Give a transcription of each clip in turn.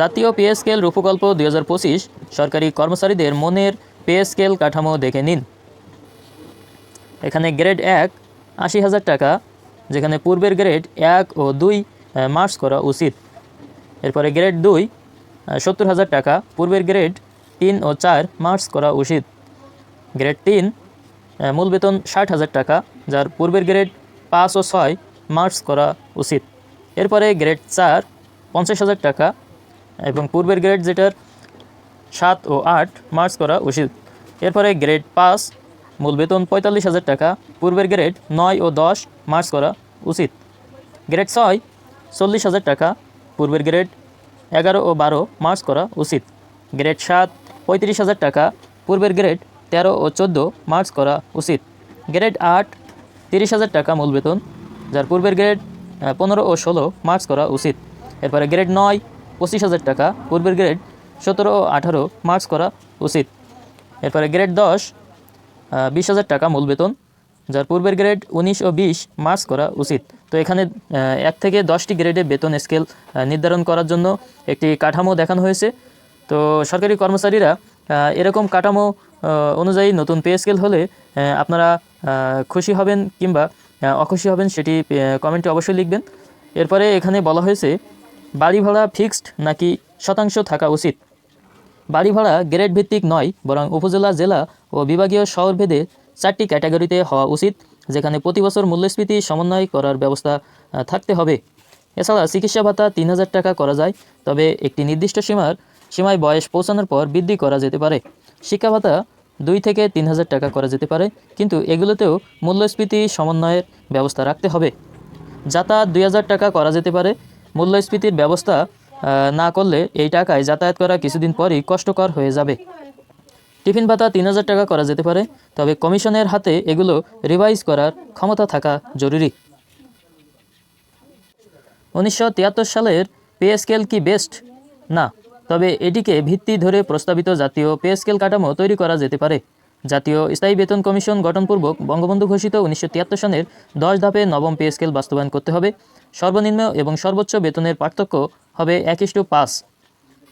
জাতীয় pay scale রূপকল্প দু হাজার পঁচিশ, সরকারি কর্মচারীদের মনের পে স্কেল কাঠামো দেখে নিন। এখানে গ্রেড এক, আশি হাজার টাকা, যেখানে পূর্বের গ্রেড এক ও দুই মার্কস করা উচিত। এরপরে গ্রেড দুই সত্তর হাজার টাকা, পূর্বের গ্রেড তিন ও চার, মার্কস করা উচিত। গ্রেড তিন মূল বেতন ষাট হাজার টাকা, যার পূর্বের গ্রেড পাঁচ ও ছয়, মার্কস করা উচিত। এরপরে গ্রেড চার, পঞ্চাশ হাজার টাকা এবং পূর্বের গ্রেড যেটার সাত ও আট মার্চ করা উচিত। এরপরে গ্রেড পাঁচ, মূল বেতন পঁয়তাল্লিশ হাজার টাকা, পূর্বের গ্রেড নয় ও দশ মার্চ করা উচিত। গ্রেড ছয়, চল্লিশ হাজার টাকা, পূর্বের গ্রেড এগারো ও বারো মার্কস করা উচিত। গ্রেড সাত, পঁয়ত্রিশ হাজার টাকা, পূর্বের গ্রেড তেরো ও চোদ্দ মার্কস করা উচিত। গ্রেড আট, তিরিশ হাজার টাকা মূল বেতন, যার পূর্বের গ্রেড পনেরো ও ষোলো মার্কস করা উচিত। এরপরে গ্রেড নয় পঁচিশ হাজার টাকা। পূর্বের গ্রেড সতেরো ও আঠারো মার্কস করা উচিত। এরপরে গ্রেড দশ বিশ হাজার টাকা মূল বেতন, যার পূর্বের গ্রেড উনিশ ও বিশ মার্কস করা উচিত। তো এখানে এক থেকে দশটি গ্রেডে বেতন স্কেল নির্ধারণ করার জন্য একটি কাঠামো দেখানো হয়েছে। তো সরকারি কর্মচারীরা এরকম কাঠামো অনুযায়ী নতুন পে স্কেল হলে আপনারা খুশি হবেন কিংবা অখুশি হবেন সেটি কমেন্টে অবশ্যই লিখবেন। এরপরে এখানে বলা হয়েছে বাড়ি ভাড়া ফিক্সড নাকি শতাংশ থাকা উচিত? বাড়ি ভাড়া গ্রেড ভিত্তিক নয়, বরং উপজেলা, জেলা ও বিভাগীয় শহরভেদে চারটি ক্যাটাগরিতে হওয়া উচিত, যেখানে প্রতি বছর মূল্যস্ফীতি সমন্বয় করার ব্যবস্থা থাকতে হবে। এছাড়া চিকিৎসা ভাতা তিন হাজার টাকা করা যায়, তবে একটি নির্দিষ্ট সীমার, সীমায় বয়স পৌঁছানোর পর বৃদ্ধি করা যেতে পারে। শিক্ষা ভাতা দুই থেকে তিন হাজার টাকা করা যেতে পারে, কিন্তু এগুলোতেও মূল্যস্ফীতি সমন্বয়ের ব্যবস্থা রাখতে হবে। যাতায়াত দুই হাজার টাকা করা যেতে পারে মূল্যস্ফীতির ব্যবস্থা না করলে এই টাকায় যাতায়াত করা কিছুদিন পরই কষ্টকর হয়ে যাবে। টিফিন ভাতা তিন হাজার টাকা করা যেতে পারে, তবে কমিশনের হাতে এগুলো রিভাইজ করার ক্ষমতা থাকা জরুরি। উনিশশো তিয়াত্তর সালের পে স্কেল কি বেস্ট? না, তবে এটিকে ভিত্তি ধরে প্রস্তাবিত জাতীয় পে স্কেল কাঠামো তৈরি করা যেতে পারে। জাতীয় স্থায়ী বেতন কমিশন গঠনপূর্বক বঙ্গবন্ধু ঘোষিত উনিশশো তিয়াত্তর সনের দশ ধাপে নবম পে স্কেল বাস্তবায়ন করতে হবে। সর্বনিম্ন এবং সর্বোচ্চ বেতনের পার্থক্য হবে এক ইস্টু পাঁচ।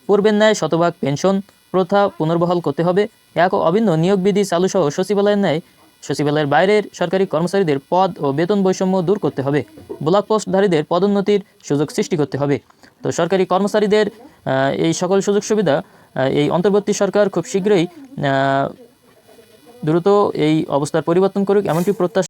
পূর্বের ন্যায় শতভাগ পেনশন প্রথা পুনর্বহাল করতে হবে। এক অভিন্ন নিয়োগ বিধি চালুসহ সচিবালয়ের ন্যায় সচিবালয়ের বাইরের সরকারি কর্মচারীদের পদ ও বেতন বৈষম্য দূর করতে হবে। ব্লক পোস্টধারীদের পদোন্নতির সুযোগ সৃষ্টি করতে হবে। তো সরকারি কর্মচারীদের এই সকল সুযোগ সুবিধা এই অন্তর্বর্তী সরকার খুব শীঘ্রই দ্রুত এই অবস্থার পরিবর্তন করুক এমনটি প্রত্যাশা